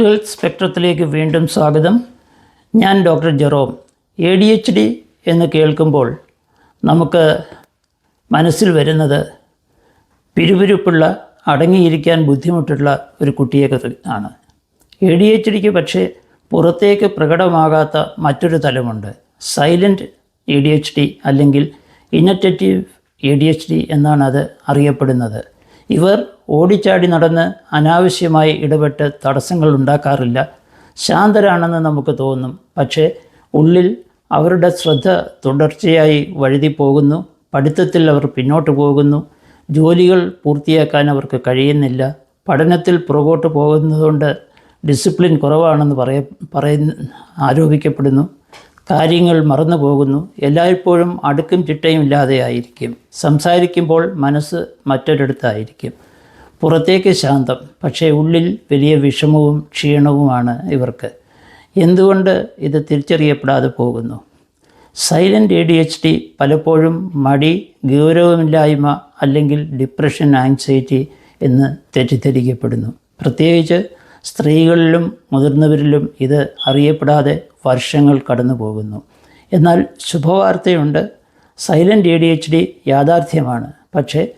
Health സ്പെക്ട്രത്തിലേക്ക് വീണ്ടും സ്വാഗതം. ഞാൻ doctor Jerome. A D H D എന്ന് കേൾക്കുമ്പോൾ നമുക്ക് മനസ്സിൽ വരുന്നത് പിരുപിരുപ്പുള്ള അടങ്ങിയിരിക്കാൻ ബുദ്ധിമുട്ടുള്ള ഒരു കുട്ടിയെ ആണ്. എ ഡി എച്ച് ഡിക്ക് പക്ഷേ പുറത്തേക്ക് പ്രകടമാകാത്ത മറ്റൊരു തലമുണ്ട്. Silent A D H D അല്ലെങ്കിൽ inattentive A D H D എന്നാണ് അത് അറിയപ്പെടുന്നത്. ഇവർ ഓടിച്ചാടി നടന്ന് അനാവശ്യമായി ഇടപെട്ട് തടസ്സങ്ങൾ ഉണ്ടാക്കാറില്ല. ശാന്തരാണെന്ന് നമുക്ക് തോന്നും. പക്ഷേ ഉള്ളിൽ അവരുടെ ശ്രദ്ധ തുടർച്ചയായി വഴുതി പോകുന്നു. പഠിത്തത്തിൽ അവർ പിന്നോട്ട് പോകുന്നു. ജോലികൾ പൂർത്തിയാക്കാൻ അവർക്ക് കഴിയുന്നില്ല. പഠനത്തിൽ പുറകോട്ട് പോകുന്നതുകൊണ്ട് ഡിസിപ്ലിൻ കുറവാണെന്ന് പറയ പറയുന്ന ആരോപിക്കപ്പെടുന്നു. കാര്യങ്ങൾ മറന്നു പോകുന്നു. എല്ലായ്പ്പോഴും അടുക്കും ചിട്ടയും ഇല്ലാതെയായിരിക്കും. സംസാരിക്കുമ്പോൾ മനസ്സ് മറ്റൊരിടത്തായിരിക്കും. പുറത്തേക്ക് ശാന്തം പക്ഷേ ഉള്ളിൽ വലിയ വിഷമവും ക്ഷീണവുമാണ് ഇവർക്ക്. എന്തുകൊണ്ട് ഇത് തിരിച്ചറിയപ്പെടാതെ പോകുന്നു? Silent A D H D പലപ്പോഴും മടി ഗൗരവമില്ലായ്മ അല്ലെങ്കിൽ ഡിപ്രഷൻ ആങ്സൈറ്റി എന്ന് തെറ്റിദ്ധരിക്കപ്പെടുന്നു. പ്രത്യേകിച്ച് സ്ത്രീകളിലും മുതിർന്നവരിലും ഇത് അറിയപ്പെടാതെ വർഷങ്ങൾ കടന്നു പോകുന്നു എന്നാൽ ശുഭവാർത്തയുണ്ട് silent A D H D യാഥാർത്ഥ്യമാണ്. പക്ഷേ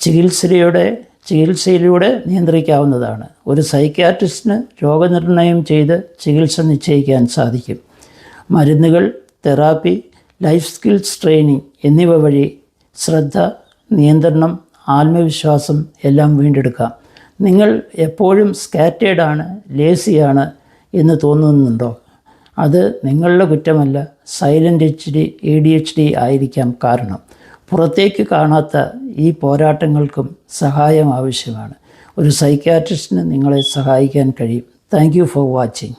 ചികിത്സയുടെ ചികിത്സയിലൂടെ നിയന്ത്രിക്കാവുന്നതാണ്. ഒരു സൈക്യാട്രിസ്റ്റിന് രോഗനിർണയം ചെയ്ത് ചികിത്സ നിശ്ചയിക്കാൻ സാധിക്കും. മരുന്നുകൾ തെറാപ്പി ലൈഫ് സ്കിൽസ് ട്രെയിനിങ് എന്നിവ വഴി ശ്രദ്ധ നിയന്ത്രണം ആത്മവിശ്വാസം എല്ലാം വീണ്ടെടുക്കാം. നിങ്ങൾ എപ്പോഴും സ്കാറ്റേഡാണ് ലേസിയാണ് എന്ന് തോന്നുന്നുണ്ടോ? അത് നിങ്ങളുടെ കുറ്റമല്ല. Silent H D A D H D ആയിരിക്കാം കാരണം. പുറത്തേക്ക് കാണാത്ത ഈ പോരാട്ടങ്ങൾക്കും സഹായം ആവശ്യമാണ്. ഒരു സൈക്യാട്രിസ്റ്റിന് നിങ്ങളെ സഹായിക്കാൻ കഴിയും. Thank for watching